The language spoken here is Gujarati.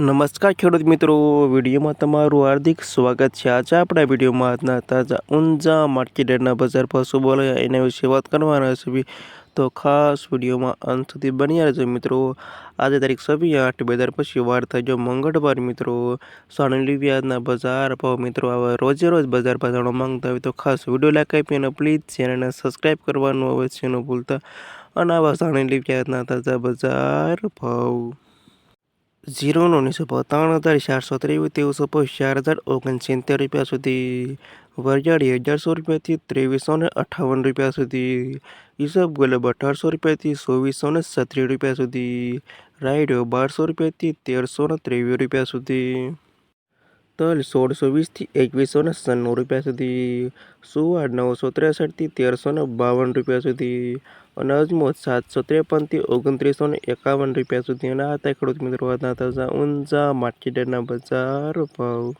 નમસ્કાર ખેડૂત મિત્રો, વિડીયોમાં તમારું હાર્દિક સ્વાગત છે. આજે આપણા વિડીયોમાં આજના તાજા, ઊંઝા માર્કેટના બજાર પર શું બોલાયા એના વિશે વાત કરવાના છે. તો ખાસ વિડીયોમાં અંત સુધી બન્યા રહેજો મિત્રો. આજે તારીખ છવ્વીસ આઠ બે હજાર પછી વાર જો મંગળવાર મિત્રો. સોનાલી વ્યાજના બજાર ભાવ મિત્રો, હવે રોજે રોજ બજાર જાણવા માંગતા હોય તો ખાસ વીડિયો લાઈક આપી અને પ્લીઝ ચેનલને સબસ્ક્રાઈબ કરવાનું અવશ્ય ન ભૂલતા. અને આવા સાણેલી વ્યાજના તાજા બજાર ભાવ. ઝીરોનો ભાવ ત્રણ હજાર ચારસો ત્રેવીસ ત્રેવીસો ચાર હજાર ઓગણસિત્તેર રૂપિયા સુધી. વરિયાળી અગિયારસો રૂપિયાથી ત્રેવીસો ને અઠ્ઠાવન રૂપિયા સુધી. ઈસબ ગુલાબ અઢારસો રૂપિયાથી ચોવીસો ને છત્રીસ રૂપિયા સુધી. રાયડો બારસો રૂપિયાથી તેરસો ને ત્રેવીસ રૂપિયા સુધી. તલ સોળસો વીસથી એકવીસો ને સન્નું રૂપિયા સુધી. સુવાર નવસો ત્રેસઠથી તેરસોને બાવન રૂપિયા સુધી. અને અજમો સાતસો ત્રેપનથી ઓગણત્રીસોને એકાવન રૂપિયા સુધી. અને આ હતા ખેડૂત મિત્રો હતા તાજા ઊંઝા માર્કેટના બજાર ભાવ.